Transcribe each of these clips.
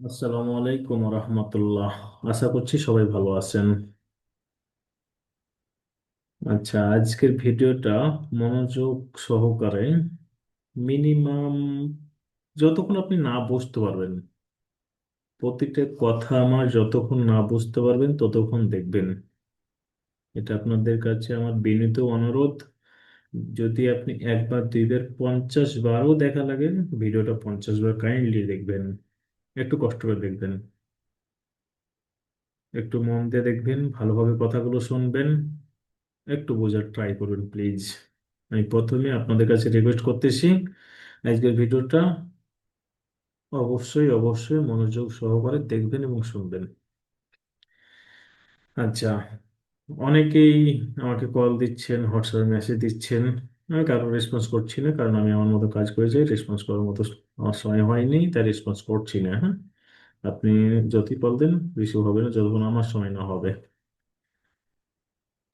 আসসালামু আলাইকুম রহমতুল্লাহ। আশা করছি সবাই ভালো আছেন। আচ্ছা আজকের ভিডিওটা মনোযোগ সহকারে মিনিমাম যতক্ষণ আপনি না বুঝতে পারবেন, প্রতিটা কথা আমার যতক্ষণ না বুঝতে পারবেন ততক্ষণ দেখবেন। এটা আপনাদের কাছে আমার বিনীত অনুরোধ। যদি আপনি একবার, দুইবার, পঞ্চাশ বারও দেখা লাগে, ভিডিওটা পঞ্চাশ বার কাইন্ডলি দেখবেন। একটু কষ্ট করে দেখবেন। একটু মন দিয়ে দেখবেন, ভালোভাবে কথাগুলো শুনবেন, একটু বোঝার ট্রাই করবেন প্লিজ আমি প্রথমে আপনাদের কাছে রিকোয়েস্ট করতেছি, আজকের ভিডিওটা অবশ্যই অবশ্যই মনোযোগ সহকারে দেখবেন এবং শুনবেন। আচ্ছা অনেকেই আমাকে কল দিচ্ছেন হোয়াটসঅ্যাপে মেসেজ দিচ্ছেন। আমি কারও রেসপন্স করছি না, কারণ আমি আমার মতো কাজ করে যাই রেসপন্স করার মতো আমার সময় হয়নি, তাই রেসপন্স করছি না হ্যাঁ? আপনি যতই কল দেন রিসিভ হবে না, যতক্ষণ আমার সময় না হবে।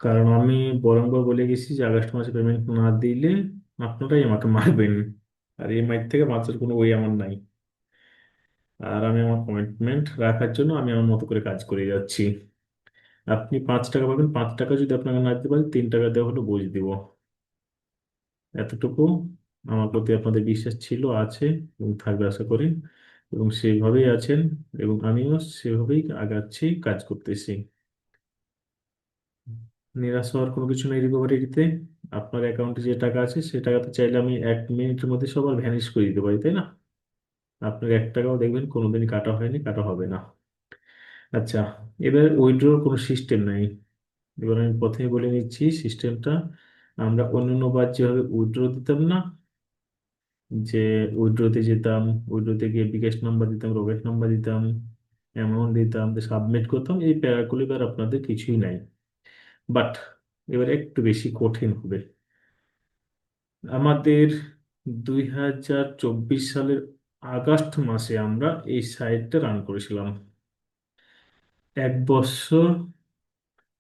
কারণ আমি বরংবার বলে গেছি যে, আগস্ট মাসে পেমেন্ট না দিলে আপনারাই আমাকে মারবেন, আর এই মাইর থেকে বাঁচার কোনো ওই আমার নাই। আর আমি আমার কমিটমেন্ট রাখার জন্য আমি আমার মতো করে কাজ করে যাচ্ছি। আপনি পাঁচ টাকা পাবেন, পাঁচ টাকা যদি আপনাকে না দিতে পারেন তিন টাকা দেওয়া হলো বুঝ দিব। এতটুকু। আমার প্রতি আপনাদের বিশ্বাস ছিল, আছে এবং থাকবে আশা করি। এবং সেভাবেই আছেন এবং আমিও সেভাবেই আগাচ্ছি, কাজ করতেছি। নিরাশ হওয়ার কোনো কিছু নেই রিকভারিতে আপনার অ্যাকাউন্টে যে টাকা আছে, সে টাকা তো চাইলে আমি এক মিনিটের মধ্যে সবার ভ্যানিশ করে দিতে পারি, তাই না? আপনার এক টাকাও দেখবেন কোনোদিনই কাটা হয়নি, কাটা হবে না। আচ্ছা এবার উইথড্রোর কোনো সিস্টেম নাই। এবার আমি প্রথমে বলে নিচ্ছি সিস্টেমটা আমরা অন্যান্য বার যেভাবে উইড্রো দিতাম না, যে উইড্রোতে যেতাম উইড্রোতে গিয়ে বিকাশ নাম্বার দিতাম রকেট নাম্বার দিতাম, অ্যামাউন্ট দিতাম সাবমিট করতাম, এই প্যারাগুলো এবার আপনাদের কিছুই নাই। বাট এবার একটু বেশি কঠিন হবে। আমাদের দুই হাজার চব্বিশ সালের আগস্ট মাসে আমরা এই সাইটটা রান করেছিলাম। এক বছর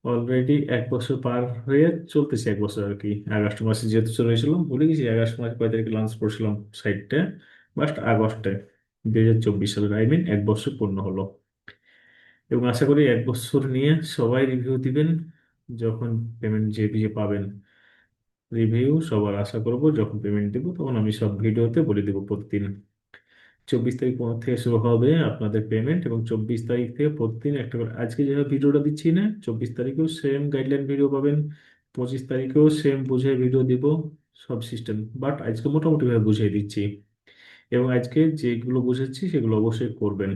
অলরেডি এক বছর পার হয়ে চলতেছে এক বছর আর কি। আগস্ট মাসে যেহেতু চলেছিলাম ভুলে গেছি, আগস্ট মাসে কয় তারিখে লঞ্চ করছিলাম সাইটটা বাট আগস্টে, দুই হাজার চব্বিশ সালের আই মিন এক বছর পূর্ণ হলো। এবং আশা করি এক বছর নিয়ে সবাই রিভিউ দিবেন, যখন পেমেন্ট যে যে পাবেন। রিভিউ সবার আশা করব, যখন পেমেন্ট দেবো, তখন আমি সব ভিডিওতে বলে দেবো প্রতিদিন। চব্বিশ তারিখ থেকে শুরু হবে আপনাদের পেমেন্ট এবং চব্বিশ তারিখ থেকে প্রতিদিন একটা করে আজকে যেভাবে ভিডিওটা দিচ্ছি না, চব্বিশ তারিখেও সেম গাইডলাইন ভিডিও পাবেন, পঁচিশ তারিখেও সেম বুঝে ভিডিও দিব, সব সিস্টেম বাট আজকে মোটামুটি ভাবে বুঝিয়ে দিচ্ছি। এবং আজকে যেগুলো বুঝেছি সেগুলো অবশ্যই করবেন?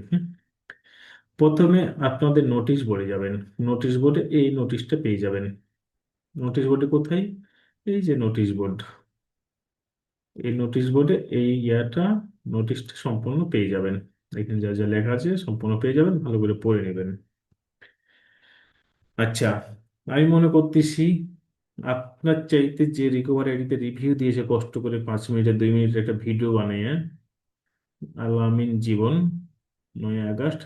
প্রথমে আপনাদের নোটিশ বোর্ডে যাবেন। নোটিশ বোর্ডে এই নোটিশটা পেয়ে যাবেন। নোটিশ বোর্ডে কোথায়? এই যে নোটিশ বোর্ড এই নোটিশ বোর্ডে এই ইয়াটা নোটিশটা সম্পূর্ণ পেয়ে যাবেন। এখানে যা যা লেখা আছে সম্পূর্ণ পেয়ে যাবেন, ভালো করে পড়ে নেবেন। আচ্ছা আমি মনে করতেছি আপনার চাইতে যে রিকভারি আইডিতে রিভিউ দিয়েছে কষ্ট করে পাঁচ মিনিটের দুই মিনিটের একটা ভিডিও বানিয়ে, আলামিন জীবন, নয় আগস্ট।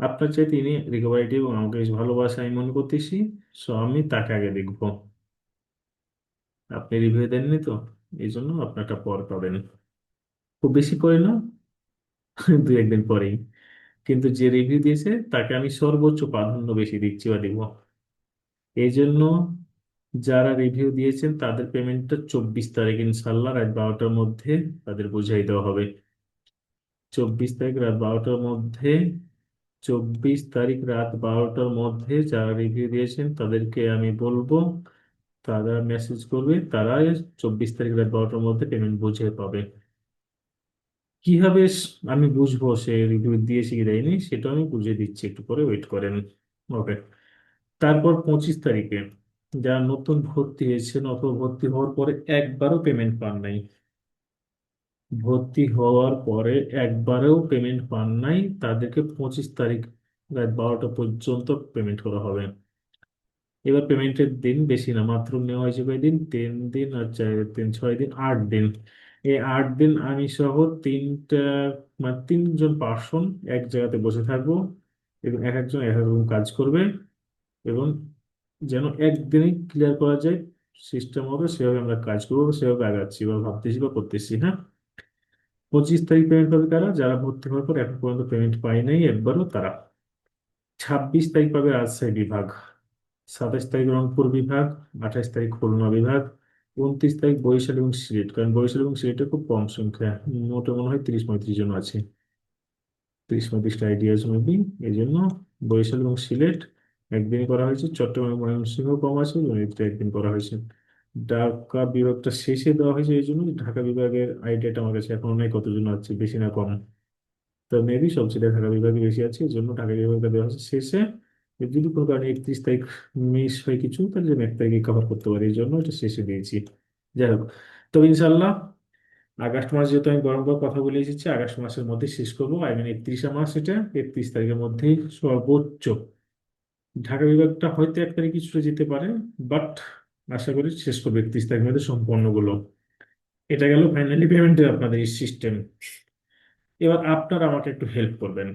আপনার চাইতে ইনি রিকভারি আইডি এবং আমাকে বেশ ভালোবাসে, আমি মনে করতেছি। সো আমি তাকে আগে দেখব। আপনি রিভিউ দেননি তো? এই জন্য আপনারটা পর পাবেন খুব বেশি পরে না, দু একদিন পরেই। কিন্তু যে রিভিউ দিয়েছে, তাকে আমি সর্বোচ্চ প্রাধান্য বেশি দিচ্ছি বা দিব। এই জন্য যারা রিভিউ দিয়েছেন, তাদের পেমেন্টটা চব্বিশ তারিখ ইনশাল্লাহ রাত বারোটার মধ্যে তাদের বুঝাই দেওয়া হবে। চব্বিশ তারিখ রাত বারোটার মধ্যে, চব্বিশ তারিখ রাত বারোটার মধ্যে যারা রিভিউ দিয়েছেন, তাদেরকে আমি বলব তারা মেসেজ করবে তারা চব্বিশ তারিখ রাত বারোটার মধ্যে পেমেন্ট বুঝে পাবে। কীভাবে আমি বুঝব সে রিভিউ দিয়েছে কি দেয়নি সেটা আমি বুঝিয়ে দিচ্ছি, একটু পরে ওয়েট করেন। ওকে তারপর পঁচিশ তারিখে যারা নতুন ভর্তি হয়েছেন অথবা ভর্তি হওয়ার পরে একবারও পেমেন্ট পান নাই। ভর্তি হওয়ার পরে একবারেও পেমেন্ট পান নাই, তাদেরকে পঁচিশ তারিখ রাত বারোটা পর্যন্ত পেমেন্ট করা হবে। এবার পেমেন্টের দিন বেশি না, মাত্র নেওয়া হয়েছে কয়দিন তিন দিন আর চার তিন ছয় দিন, আট দিন। এই আট দিন আমি সহ তিনটা মানে তিনজন পার্সন এক জায়গাতে বসে থাকব এবং এক একজন এক এক রকম কাজ করবে এবং যেন একদিনে ক্লিয়ার করা যায় সিস্টেম হবে, সেভাবে আমরা কাজ করব সেভাবে আগাচ্ছি বা ভাবতেছি বা করতেছি হ্যাঁ? পঁচিশ তারিখ পেমেন্ট পাবে কারা? যারা ভর্তি হওয়ার পর এখন পর্যন্ত পেমেন্ট পায় নাই একবারও তারা। ছাব্বিশ তারিখ পাবে রাজশাহী বিভাগ। সাতাশ তারিখ রংপুর বিভাগ আঠাশ তারিখ খুলনা বিভাগ, উনত্রিশ তারিখ বরিশাল এবং সিলেট। কারণ বরিশাল এবং সিলেটে খুব কম সংখ্যা, মোটে মনে হয় তিরিশ পঁয়ত্রিশ জন আছে। তিরিশ পঁয়ত্রিশটা আইডিয়াস মেবি এই জন্য বরিশাল এবং সিলেট একদিনই করা হয়েছে, চট্টগ্রাম এবং ময়মনসিংহ কম আছে জন্য একদিন করা হয়েছে। ঢাকা বিভাগটা শেষে দেওয়া হয়েছে এই জন্য ঢাকা বিভাগের আইডিয়াটা আমার কাছে এখন নাই কতজন আছে, বেশি না কম। তো মেবি সবচেয়ে ঢাকা বিভাগে বেশি আছে এই জন্য ঢাকা বিভাগটা দেওয়া হয়েছে শেষে। যদি কোনো কারণে একত্রিশ তারিখ মিস হয় কিছু, তাহলে আমি এক তারিখে কভার করতে পারি, এই জন্য এটা শেষে দিয়েছি যাই হোক, তবে ইনশাল্লাহ আগস্ট মাস যেহেতু আমি গরমবার কথা বলে এসেছি, আগস্ট মাসের মধ্যে শেষ করব। আই মিন একত্রিশে মাস এটা, একত্রিশ তারিখের মধ্যেই সর্বোচ্চ। ঢাকা বিভাগটা হয়তো এক তারিখ কিছুটা যেতে পারে বাট আশা করি শেষ করব একত্রিশ তারিখের মধ্যে সম্পূর্ণগুলো। এটা গেল ফাইনালি পেমেন্টের আপনাদের এই সিস্টেম এবার আপনারা আমাকে একটু হেল্প করবেন।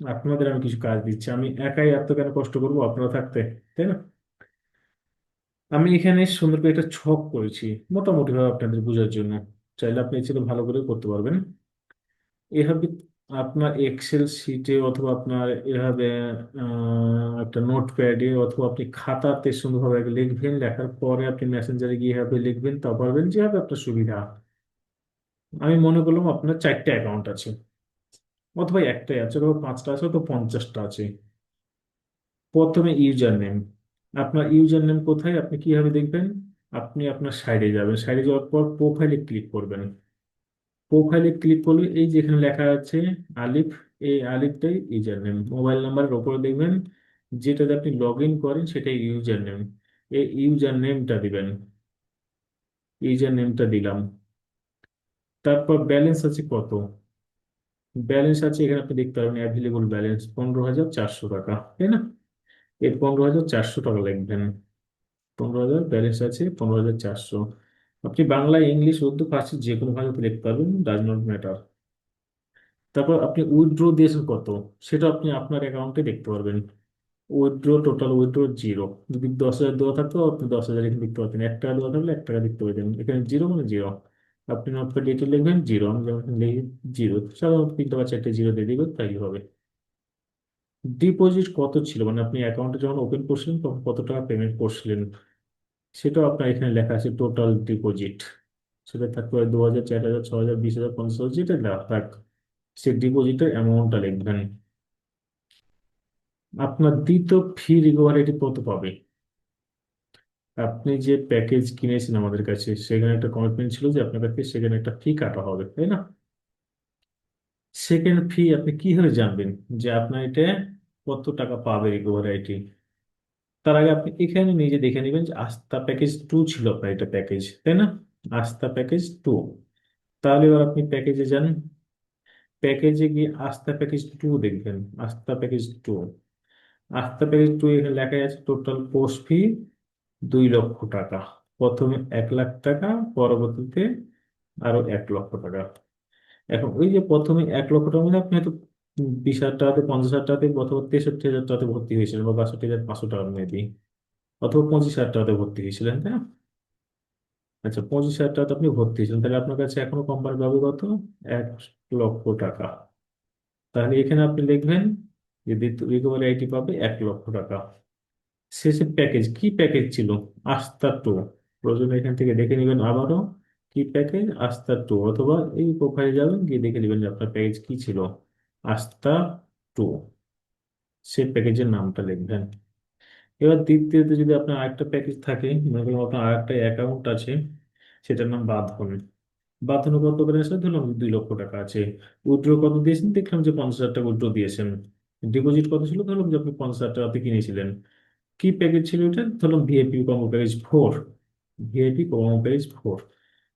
আপনাদের আমি কিছু কাজ দিচ্ছি। আমি একাই এত কেন কষ্ট করব? আপনারা থাকতে, তাই না? আমি এখানে সুন্দর করে একটা ছক করেছি মোটামুটি ভাবে আপনাদের বোঝার জন্য। চাইলে আপনি এর ভালো করে করতে পারবেন। এভাবে আপনার এক্সেল শিটে অথবা আপনার এভাবে একটা নোটপ্যাডে অথবা আপনি খাতাতে সুন্দরভাবে লিখবেন, লেখার পরে আপনি মেসেঞ্জারে গিয়ে এভাবে লিখবেন তা পারবেন যেভাবে আপনার সুবিধা। আমি মনে করলাম আপনার চারটে অ্যাকাউন্ট আছে। অথবা একটাই আছে অথবা পাঁচটা আছে, অথবা পঞ্চাশটা আছে। প্রথমে ইউজার নেম আপনার ইউজার নেম কোথায় আপনি কীভাবে দেখবেন? আপনি আপনার সাইডে যাবেন। সাইডে যাওয়ার পর প্রোফাইলে ক্লিক করবেন। প্রোফাইলে ক্লিক করলে এই যেখানে লেখা আছে, আলিফ, এই আলিফটাই ইউজার নেম মোবাইল নাম্বারের ওপরে দেখবেন, যেটাতে আপনি লগ ইন করেন সেটাই ইউজার নেম এই ইউজার নেমটা দিবেন। ইউজার নেমটা দিলাম। তারপর ব্যালেন্স আছে কত? ব্যালেন্স আছে, এখানে আপনি দেখতে পারবেন অ্যাভেলেবল ব্যালেন্স পনেরো হাজার চারশো টাকা, তাই না? এই পনেরো হাজার চারশো টাকা লিখবেন। পনেরো হাজার ব্যালেন্স আছে, পনেরো হাজার চারশো। আপনি বাংলা, ইংলিশ, উর্দু, ফার্সি যে কোনো ভাষাতে লিখতে পারবেন ডাজ নট ম্যাটার তারপর আপনি উইথড্র দিয়েছেন কত? সেটা আপনি আপনার অ্যাকাউন্টে দেখতে পারবেন। উইথড্র টোটাল উইথড্র জিরো যদি দশ হাজার দেওয়া থাকতো, আপনি দশ হাজার এখানে দেখতে পারতেন। এক টাকা দেওয়া থাকলে এক টাকা দেখতে পারতেন। এখানে জিরো মানে জিরো আপনি নোটপ্যাড এটি লিখবেন জিরো আমি যেমন লিখি জিরো সাধারণত তিনটা বা চারটে জিরো দিয়ে দিবেন তাই হবে। ডিপোজিট কত ছিল? মানে আপনি অ্যাকাউন্টে যখন ওপেন করছিলেন, তখন কত টাকা পেমেন্ট করছিলেন? সেটাও আপনার এখানে লেখা আছে টোটাল ডিপোজিট সেটা থাকতে পারে দু হাজার চার হাজার ছ হাজার বিশ হাজার পঞ্চাশ হাজার, যেটা থাক। সে ডিপোজিটের অ্যামাউন্টটা লিখবেন। আপনার দ্বিতীয় ফি রিকভারিটি কত পাবে? আপনি যে প্যাকেজ কিনেছেন আমাদের কাছে, সেখানে একটা কমিটমেন্ট ছিল যে আপনার কাছে সেখানে একটা ফি কাটা হবে, তাই না? সেকেন্ড ফি আপনি কীভাবে জানবেন যে আপনার এটা কত টাকা পাবে রিকভারি আইটি তার আগে আপনি এখানে নিজে দেখে নেবেন যে আস্থা প্যাকেজ টু ছিল আপনার এটা প্যাকেজ তাই না? আস্থা প্যাকেজ টু তাহলে এবার আপনি প্যাকেজে যান প্যাকেজে গিয়ে আস্থা প্যাকেজ টু দেখবেন Astha package two Astha package two এখানে লেখা আছে টোটাল কোর্স ফি দুই লক্ষ টাকা। প্রথমে এক লাখ টাকা, পরবর্তীতে আরও এক লক্ষ টাকা। এখন ওই যে প্রথমে এক লক্ষ টাকা মানে আপনি হয়তো বিশ হাজার টাকাতে, পঞ্চাশ হাজার টাকাতে অথবা তেষট্টি হাজার টাকাতে ভর্তি হয়েছিলেন বা বাষট্টি হাজার পাঁচশো টাকা মেবি, অথবা পঁচিশ হাজার টাকাতে ভর্তি হয়েছিলেন, তাই না? আচ্ছা পঁচিশ হাজার টাকাতে আপনি ভর্তি হয়েছিলেন, তাহলে আপনার কাছে এখনও কোম্পানি পাবে কত? এক লক্ষ টাকা। তাহলে এখানে আপনি লিখবেন যে রিকভারি আইটি পাবে এক লক্ষ টাকা। শেষে প্যাকেজ কি প্যাকেজ ছিল? আস্থা টু প্রয়োজনে এখান থেকে দেখে নেবেন আবারও কি প্যাকেজ আস্থা টু অথবা এই প্রোফাইলে যাবেন, গিয়ে দেখে নেবেন যে আপনার প্যাকেজ কি ছিল। আস্থা টু সেই প্যাকেজের নামটা লিখবেন। এবার দ্বিতীয়তে যদি আপনার আরেকটা প্যাকেজ থাকে, মনে করুন আপনার আরেকটা অ্যাকাউন্ট আছে, সেটার নাম বাঁধন। বাঁধনে কত ব্যালেন্স ধরলাম দুই লক্ষ টাকা আছে। উইথড্র কত দিয়েছেন? দেখলাম যে পঞ্চাশ হাজার টাকা উইথড্র দিয়েছেন। ডিপোজিট কত ছিল? ধরলাম যে আপনি পঞ্চাশ হাজার টাকাতে কিনেছিলেন। কি প্যাকেজ ছিল এটা? ধরলাম VIP combo package four VIP combo package four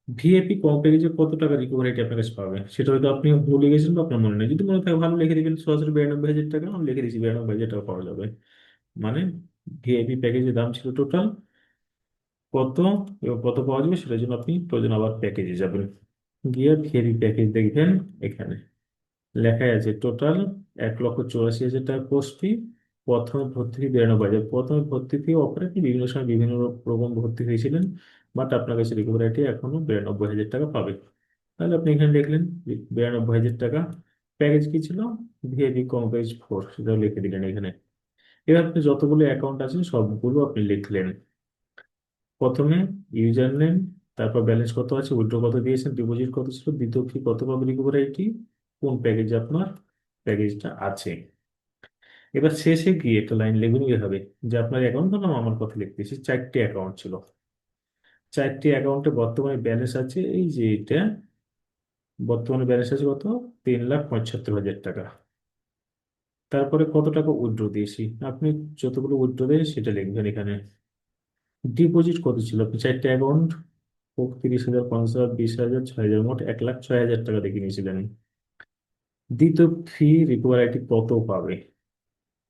VIP combo প্যাকেজে কত টাকা রিকভারি আপনার কাছে পাবে? সেটা হয়তো আপনি ভুলে গেছেন বা আপনার মনে নেই। যদি মনে থাকে ভালো লিখে দিবেন, সরাসরি বিরানব্বই হাজার টাকা আমি লিখে দিচ্ছি বিরানব্বই হাজার টাকা পাওয়া যাবে। মানে ভিআইপি প্যাকেজের দাম ছিল টোটাল কত? এবং কত পাওয়া যাবে? সেটার জন্য আপনি প্রয়োজন আবার প্যাকেজে যাবেন। গিয়ে ভিআইপি প্যাকেজ দেখবেন এখানে। লেখাই আছে টোটাল এক লক্ষ চুরাশি হাজার টাকা কোর্স ফি প্রথমে ভর্তি ফি বিরানব্বই হাজার প্রথমে ভর্তি ফি অপরে আপনি বিভিন্ন সময় বিভিন্ন রকম ভর্তি হয়েছিলেন বাট আপনার কাছে রিকভারিটি এখনও বিরানব্বই হাজার টাকা পাবে। তাহলে আপনি এখানে লিখলেন বিরানব্বই হাজার টাকা প্যাকেজ কি ছিল? ভিআইপি কম প্যাকেজ ফোর সেটাও লিখে দিলেন এখানে। এবার আপনি যতগুলো অ্যাকাউন্ট আছে সবগুলো আপনি লিখলেন। প্রথমে ইউজার নেম তারপর ব্যালেন্স কত আছে উইথড্র কত দিয়েছেন ডিপোজিট কত ছিল, দ্বিতীয় কি কত পাবে রিকভারি কোন প্যাকেজে আপনার প্যাকেজটা আছে। এবার শেষে গিয়ে একটা লাইন লিখবেন হবে যে আপনার অ্যাকাউন্ট ধরলাম আমার কথা লিখতেছি চারটি অ্যাকাউন্ট ছিল। চারটি অ্যাকাউন্টে বর্তমানে ব্যালেন্স আছে এই যে এটা, বর্তমানে ব্যালেন্স আছে কত? তিন লাখ পঁচাত্তর হাজার টাকা। তারপরে কত টাকা উইথড্র দিয়েছি? আপনি যতগুলো উইথড্র দেন সেটা লিখবেন এখানে। ডিপোজিট কত ছিল? আপনি চারটে অ্যাকাউন্ট তিরিশ হাজার, পঞ্চাশ হাজার, বিশ হাজার, ছয় হাজার, মোট এক লাখ ছয় হাজার টাকা দেখে নিয়েছিলেন। দ্বিতীয় ফি রিকভার আইটি কত পাবে?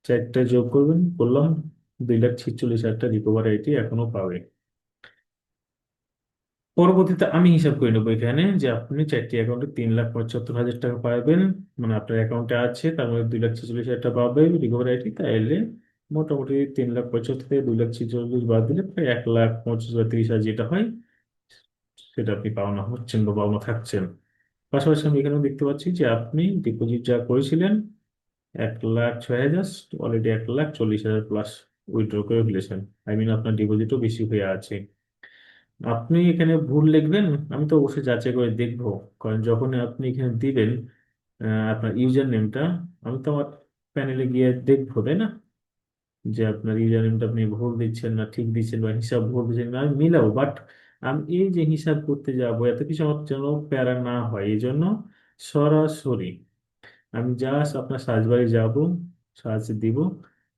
চারটা যোগ করবেন বললাম দুই লাখ ছিচল্লিশ হাজার রিকভার আইটি এখনও পাবে। পরবর্তীতে আমি হিসাব করে নেব এখানে যে আপনি চারটি অ্যাকাউন্টে তিন লাখ পঁচাত্তর হাজার টাকা পাবেন। মানে আপনার অ্যাকাউন্টে আছে, তার মধ্যে দুই লাখ ছেচল্লিশ হাজার টাকা পাবে রিকভার আইটি তাইলে মোটামুটি তিন লাখ পঁচাত্তর থেকে দুই লাখ ছেচল্লিশ বাদ দিলে প্রায় এক লাখ পঁচিশ বা তিরিশ হাজার যেটা হয়, সেটা আপনি পাওনা হচ্ছেন বা পাওনা থাকছেন। পাশাপাশি আমি এখানেও দেখতে পাচ্ছি যে আপনি ডিপোজিট যা করেছিলেন এক লাখ ছয় হাজার অলরেডি এক লাখ চল্লিশ হাজার প্লাস উইথড্র করে ফেলেছেন। আই মিন আপনার ডিপোজিটও বেশি হয়ে আছে। আপনি এখানে ভুল লিখবেন, আমি তো অবশ্যই যাচাই করে দেখব। কারণ যখন আপনি এখানে দিবেন আপনার ইউজার নেমটা আমি তো আমার প্যানেলে গিয়ে দেখব, তাই না? যে আপনার ইউজার নেমটা আপনি ভুল দিচ্ছেন না, ঠিক দিচ্ছেন বা হিসাব ভুল দিচ্ছেন না, আমি মিলাবো। বাট আমি এই যে হিসাব করতে যাব, এত কিছু আমার যেন প্যারা না হয় এই জন্য সরাসরি আমি জাস্ট আপনার সার্চ বারে যাব সার্চ দিব,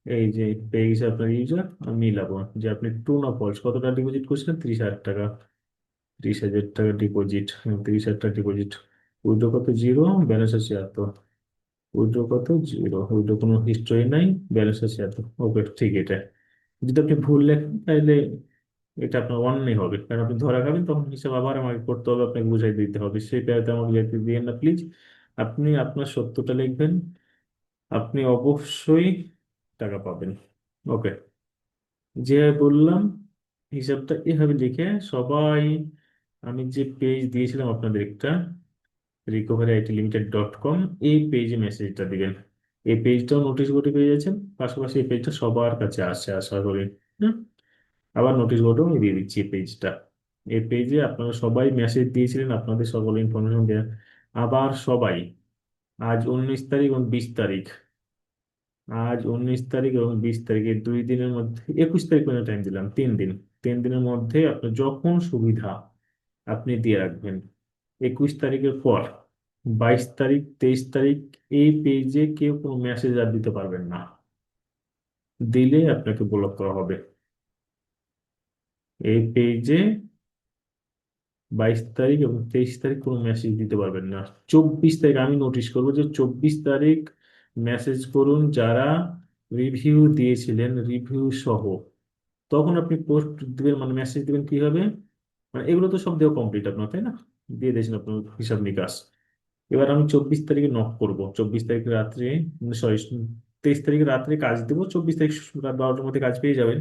এই যে পেজ আপনার ইউজার আমি মিলাবো যে আপনি ট্রু না ফলস কত টাকা ডিপোজিট করছিলেন? ত্রিশ হাজার টাকা। ত্রিশ হাজার টাকা ডিপোজিট ত্রিশ হাজার টাকা ডিপোজিট উইড্রো কত? জিরো ব্যালেন্স আছে এত। উইড্রো কত? জিরো উইড্রো কোনো হিস্টোরি নাই ব্যালেন্স আছে এত। ওকে, ঠিক এটা। যদি আপনি ভুল লেখেন, তাহলে এটা আপনার অন্যায় হবে। কারণ আপনি ধরা খাবেন, তখন হিসাব আবার আমাকে করতে হবে, আপনাকে বুঝাই দিতে হবে। সেই প্যারাতে আমাকে যেতে দিয়েন না প্লিজ আপনি আপনার সত্যটা লিখবেন, আপনি অবশ্যই টাকা পাবেন। ওকে, যে বললাম হিসাবটা এভাবে লিখে সবাই, আমি যে পেজ দিয়েছিলাম আপনাদের একটা recovery IT limited dot com এই পেজে মেসেজটা দিবেন। এই পেজটাও নোটিশ বোর্ডে পেয়ে যাচ্ছেন, পাশাপাশি এই পেজটা সবার কাছে আসছে আশা করি। হ্যাঁ আবার নোটিশ বোর্ডেও আমি দিয়ে দিচ্ছি এই পেজটা এই পেজে আপনারা সবাই মেসেজ দিয়েছিলেন, আপনাদের সকল ইনফরমেশন দেওয়া আবার সবাই। আজ উনিশ তারিখ এবং বিশ তারিখ। আজ উনিশ তারিখ এবং বিশ তারিখ, এই দুই দিনের মধ্যে, একুশ তারিখ পর্যন্ত টাইম দিলাম, তিন দিন। তিন দিনের মধ্যে আপনার যখন সুবিধা আপনি দিয়ে রাখবেন। একুশ তারিখের পর, বাইশ তারিখ, তেইশ তারিখ, এই পেজে কেউ কোনো মেসেজ আর দিতে পারবেন না। দিলে আপনাকে ব্লক করা হবে। এই পেজে বাইশ তারিখ এবং তেইশ তারিখ কোনো মেসেজ দিতে পারবেন না। চব্বিশ তারিখ আমি নোটিশ করব যে চব্বিশ তারিখ মেসেজ করুন যারা রিভিউ দিয়েছিলেন রিভিউ সহ। তখন আপনি পোস্ট দিবেন মানে মেসেজ দিবেন কি হবে? মানে এগুলো তো সব দেওয়া কমপ্লিট আপনার, তাই না? দিয়ে দিয়েছেন আপনার হিসাব নিকাশ। এবার আমি চব্বিশ তারিখে নক করব। চব্বিশ তারিখ রাত্রে সরি তেইশ তারিখে রাত্রে কাজ দেবো। চব্বিশ তারিখ রাত বারোটার মধ্যে কাজ পেয়ে যাবেন।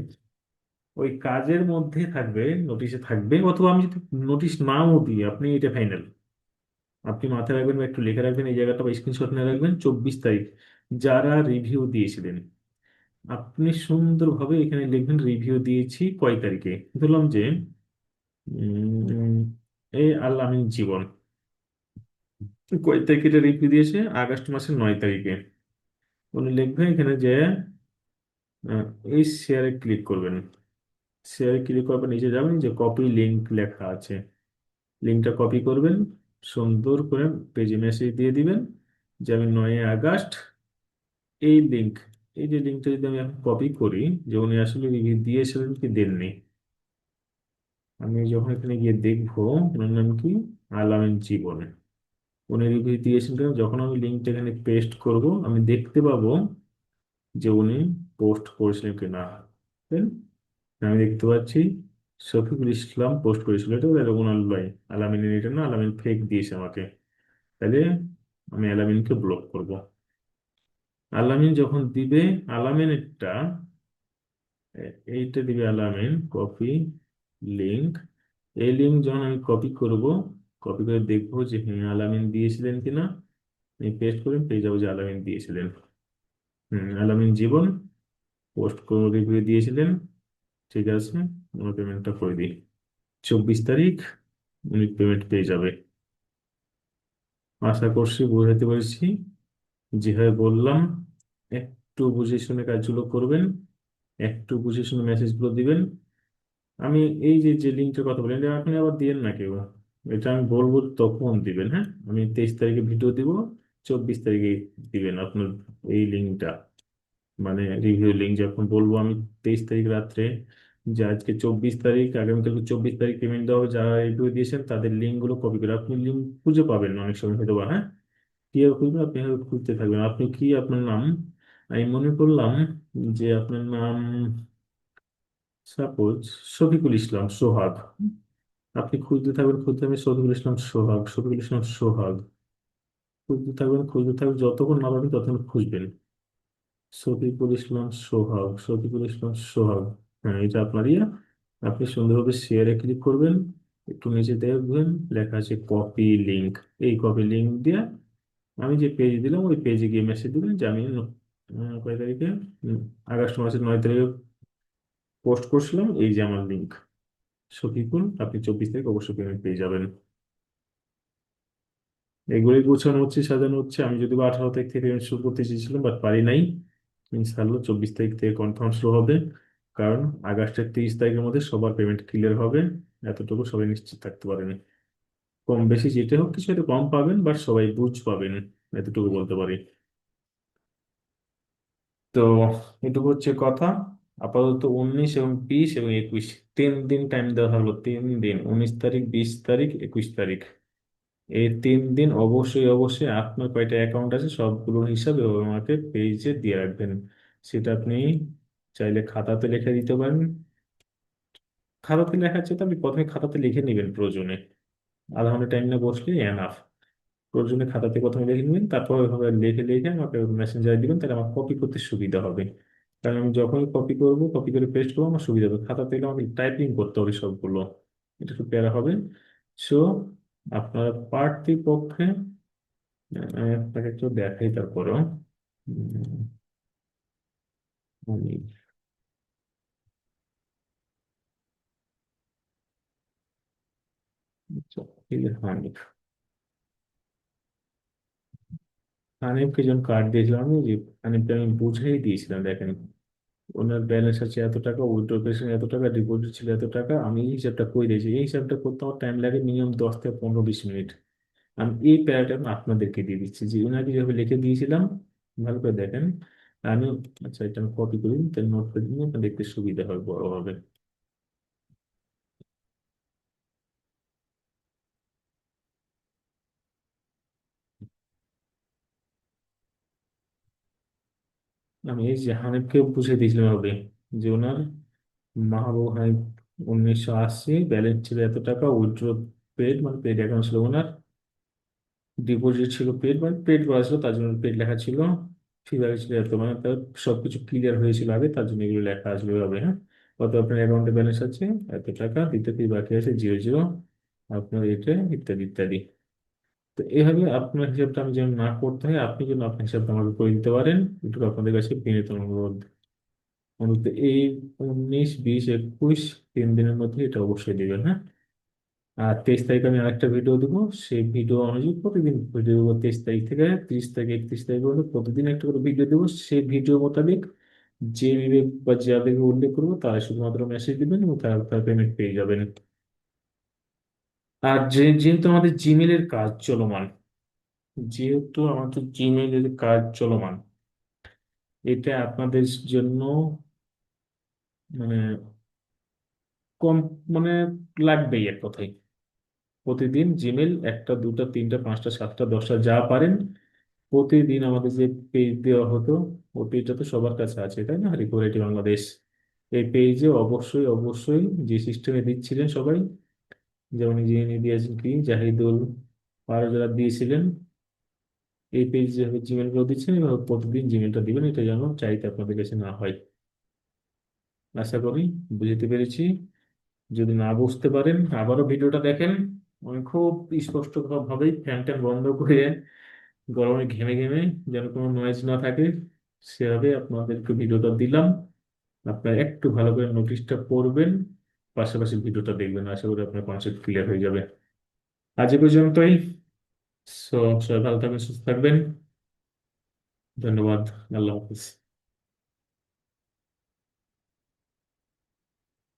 ওই কাজের মধ্যে থাকবে নোটিশে থাকবে, অথবা আমি যদি নোটিশ নাও দিই, আপনি এটা ফাইনাল আপনি মাথায় রাখবেন বা একটু লিখে রাখবেন, এই জায়গাটা বা স্ক্রিনশট নিয়ে রাখবেন, চব্বিশ তারিখ, যারা রিভিউ দিয়েছিলেন। আপনি সুন্দরভাবে এখানে লিখবেন রিভিউ দিয়েছি কয় তারিখে? ধরলাম যে এই আল জীবন। কয় তারিখে এটা রিভিউ দিয়েছে? আগস্ট মাসের নয় তারিখে। উনি লিখবেন এখানে যে এই শেয়ারে ক্লিক করবেন। শেয়ারে ক্লিক করবেন নিচে যাবেন যে কপি লিংক লেখা আছে। লিঙ্কটা কপি করবেন, সুন্দর করে পেজে মেসেজ দিয়ে দিবেন। যে আমি নয় আগস্ট, এই লিঙ্ক এই যে লিঙ্কটা যদি আমি এখন কপি করি, যে উনি আসলে দিয়েছিলেন কি দেননি। আমি যখন এখানে গিয়ে দেখব, ওনার নাম কি? আলামিন জীবনে। উনি রিভিউ দিয়েছেন কেন? যখন আমি লিঙ্কটা এখানে পেস্ট করব, আমি দেখতে পাবো যে উনি পোস্ট করেছিলেন কি না? আমি দেখতে পাচ্ছি শফিকুল ইসলাম পোস্ট করেছিল। এটা তাহলে ওনার লয় আলামিনের এটা না, আলামিন ফেক দিয়েছে আমাকে। তাহলে আমি আলামিনকে ব্লক করব। আলামিন যখন দিবে, আলামিনেরটা, এইটা দিবে আলামিন কপি লিংক এই লিঙ্ক যখন আমি কপি করব কপি করে দেখব যে হ্যাঁ আলামিন দিয়েছিলেন কিনা আমি পেস্ট করে পেয়ে যাব যে, আলামিন দিয়েছিলেন। হুম, আলামিন জীবন পোস্ট করে দিয়েছিলেন। ঠিক আছে ওনার পেমেন্টটা করে দিই। চব্বিশ তারিখ উনি পেমেন্ট পেয়ে যাবে। আশা করছি বোঝাতে পেরেছি। যেভাবে বললাম, একটু বুঝে শুনে কাজগুলো করবেন, একটু বুঝে শুনে মেসেজগুলো দিবেন। আমি এই যে যে লিঙ্কটার কথা এটা আপনি আবার দিয়েন না কেউ? এটা আমি বলব তখন দিবেন হ্যাঁ? আমি তেইশ তারিখে ভিডিও দিব, চব্বিশ তারিখে দিবেন আপনার এই লিঙ্কটা মানে রিভিউ লিঙ্ক যখন বলব আমি তেইশ তারিখ রাত্রে যে আজকে চব্বিশ তারিখ, আগামীকালকে চব্বিশ তারিখ পেমেন্ট দেওয়া হবে, যারা রিভিউ দিয়েছেন তাদের লিঙ্কগুলো কপি করে আপনি লিঙ্ক খুঁজে পাবেন অনেক সময় হয়তো বা হ্যাঁ? কীভাবে খুঁজবেন আপনি খুঁজতে থাকবেন আপনি কি আপনার নাম? আমি মনে করলাম যে আপনার নাম সাপোজ শফিকুল ইসলাম সোহাগ। আপনি খুঁজতে থাকবেন খুঁজতে থাকবেন শফিকুল ইসলাম সোহাগ, শফিকুল ইসলাম সোহাগ। খুঁজতে থাকবেন খুঁজতে থাকবেন, যতক্ষণ না পাবেন ততক্ষণ খুঁজবেন। শফিকুল ইসলাম সোহাগ শফিকুল ইসলাম সোহাগ। হ্যাঁ এটা আপনার ইয়ে। আপনি সুন্দরভাবে শেয়ারে ক্লিক করবেন, একটু নিচে দেখবেন, লেখা আছে কপি লিংক এই কপি লিংক দিয়ে আমি যে পেজ দিলাম, ওই পেজে গিয়ে মেসেজ দিবেন যে আমি কয় তারিখে আগস্ট মাসের নয় তারিখে পোস্ট করছিলাম, এই যে আমার লিঙ্ক শফিকুল আপনি চব্বিশ তারিখ অবশ্যই পেমেন্ট পেয়ে যাবেন। এগুলি গোছানো হচ্ছে, সাজানো হচ্ছে। আমি যদি বা আঠারো তারিখ থেকে পেমেন্ট শুরু করতে চেয়েছিলাম বাট পারি নাই। ইনশাআল্লাহ চব্বিশ তারিখ থেকে কনফার্ম শুরু হবে। কারণ আগস্টের তিরিশ তারিখের মধ্যে সবার পেমেন্ট ক্লিয়ার হবে। এতটুকু সবাই নিশ্চিত থাকতে পারেন। কম বেশি যেটা হোক কিছু হয়তো কম পাবেন বাট সবাই বুঝ পাবেন, এতটুকু বলতে পারি। তো এটুকু হচ্ছে কথা। আপাতত উনিশ এবং বিশ এবং একুশ, তিন দিন টাইম দেওয়া হলো, তিন দিন, উনিশ তারিখ, বিশ তারিখ, একুশ তারিখ। এই তিন দিন অবশ্যই অবশ্যই আপনার কয়টা অ্যাকাউন্ট আছে সবগুলোর হিসাবে আমাকে পেজে দিয়ে রাখবেন। সেটা আপনি চাইলে খাতাতে লিখে দিতে পারেন। খাতাতে লেখার চেয়ে আপনি প্রথমে খাতাতে লিখে নেবেন প্রয়োজনে। আধা ঘণ্টা টাইম না বসলে এনাফ প্রয়োজনে খাতাতে প্রথমে লিখে নেবেন, তারপর ওইভাবে লিখে লিখে আমাকে মেসেঞ্জারে দিবেন, তাহলে আমার কপি করতে সুবিধা হবে। কারণ আমি যখনই কপি করব কপি করে পেস্ট করব, আমার সুবিধা হবে। খাতাতে আমাকে টাইপিং করতে হবে সবগুলো। এটা একটু প্যারা হবে। সো আপনার প্রার্থী পক্ষে আমি আপনাকে একটু দেখাই তারপরও। হানিফ হানিফকে যখন কার্ড দিয়েছিলাম, আমি হানিফকে আমি বুঝেই দিয়েছিলাম, দেখেন। ওনার ব্যালেন্স আছে এত টাকা উইথড্র করেছেন এত টাকা ডিপোজিট ছিল এত টাকা, আমি এই হিসাবটা করে দিয়েছি? এই হিসাবটা করতে আমার টাইম লাগে মিনিমাম দশ থেকে পনেরো বিশ মিনিট আমি এই প্যারাটা আমি আপনাদেরকে দিয়ে দিচ্ছি, যে ওনাকে যেভাবে লিখে দিয়েছিলাম, ভালো করে দেখেন। আমি আচ্ছা এটা আমি কপি করি, তাহলে নোট করে দিন দেখতে সুবিধা হবে বড় হবে। আমি যে হানিফকে বুঝিয়ে দিয়েছিলাম হবে যে ওনার মাহবুব হানিফ উনিশশো আশি ব্যালেন্স ছিল এত টাকা উইথড্র পেড মানে পেড অ্যাকাউন্ট ছিল ওনার। ডিপোজিট ছিল পেড মানে পেড করা ছিল, তার জন্য পেড লেখা ছিল। ফি ছিল এত মানে তার সবকিছু ক্লিয়ার হয়েছিল আগে, তার জন্য এগুলো লেখা আসবে হবে হ্যাঁ। কত আপনার অ্যাকাউন্টে ব্যালেন্স আছে? এত টাকা, দিতে ফি বাকি আছে জিরো জিরো আপনার এটা, ইত্যাদি ইত্যাদি। তো এইভাবে আপনার হিসাবটা আমি যেন না করতে হয়, আপনি যেন আপনার হিসাবটা আমাকে করে দিতে পারেন। এটুকু আপনাদের কাছে বিনীত অনুরোধ। অনুরোধ এই উনিশ, বিশ, একুশ, তিন দিনের মধ্যে এটা অবশ্যই দিবেন হ্যাঁ? আর তেইশ তারিখে আমি আরেকটা ভিডিও দেবো। সেই ভিডিও অনুযায়ী প্রতিদিন ভিডিও দেবো তেইশ তারিখ থেকে তিরিশ তারিখ, একত্রিশ তারিখ পর্যন্ত প্রতিদিন একটা করে ভিডিও দেবো। সেই ভিডিও মোতাবেক যে বিবেক বা যাদেরকে উল্লেখ করব, তারা শুধুমাত্র মেসেজ দিবেন এবং তার পেমেন্ট পেয়ে যাবেন। আর যে, যেহেতু আমাদের জিমেলের কাজ চলমান, যেহেতু আমাদের জিমেলের কাজ চলমান, এটা আপনাদের জন্য মানে কম মানে লাগবেই এক কথায়। প্রতিদিন জিমেল একটা, দুটা, তিনটা, পাঁচটা, সাতটা, দশটা যা পারেন, প্রতিদিন আমাদের যে পেজ দেওয়া হতো ও পেজটা তো সবার কাছে আছে, তাই না? রিকোয়ারিটি বাংলাদেশ এই পেজে অবশ্যই অবশ্যই যে সিস্টেমে দিচ্ছিলেন সবাই যেমন এই যে দিয়েছেন কি? জাহিদুল আরও যারা দিয়েছিলেন। এই পেজ যেভাবে জিমেলগুলো দিচ্ছেন এভাবে প্রতিদিন জিমেলটা দিবেন, এটা যেন চাইতে আপনাদের কাছে না হয়। আশা করি বুঝতে পেরেছি। যদি না বুঝতে পারেন, আবারও ভিডিওটা দেখেন। আমি খুব স্পষ্ট ভাবে ফ্যান ট্যান বন্ধ করে গরমে ঘেমে ঘেমে যেন কোনো নয়েজ না থাকে, সেভাবে আপনাদেরকে ভিডিওটা দিলাম। আপনারা একটু ভালো করে নোটিশটা পড়বেন। পাশাপাশি ভিডিওটা দেখবেন। আশা করি আপনার কনসেপ্ট ক্লিয়ার হয়ে যাবে। আজ এ পর্যন্তই। সো সবাই ভালো থাকবেন, সুস্থ থাকবেন। ধন্যবাদ। আল্লাহ হাফিজ।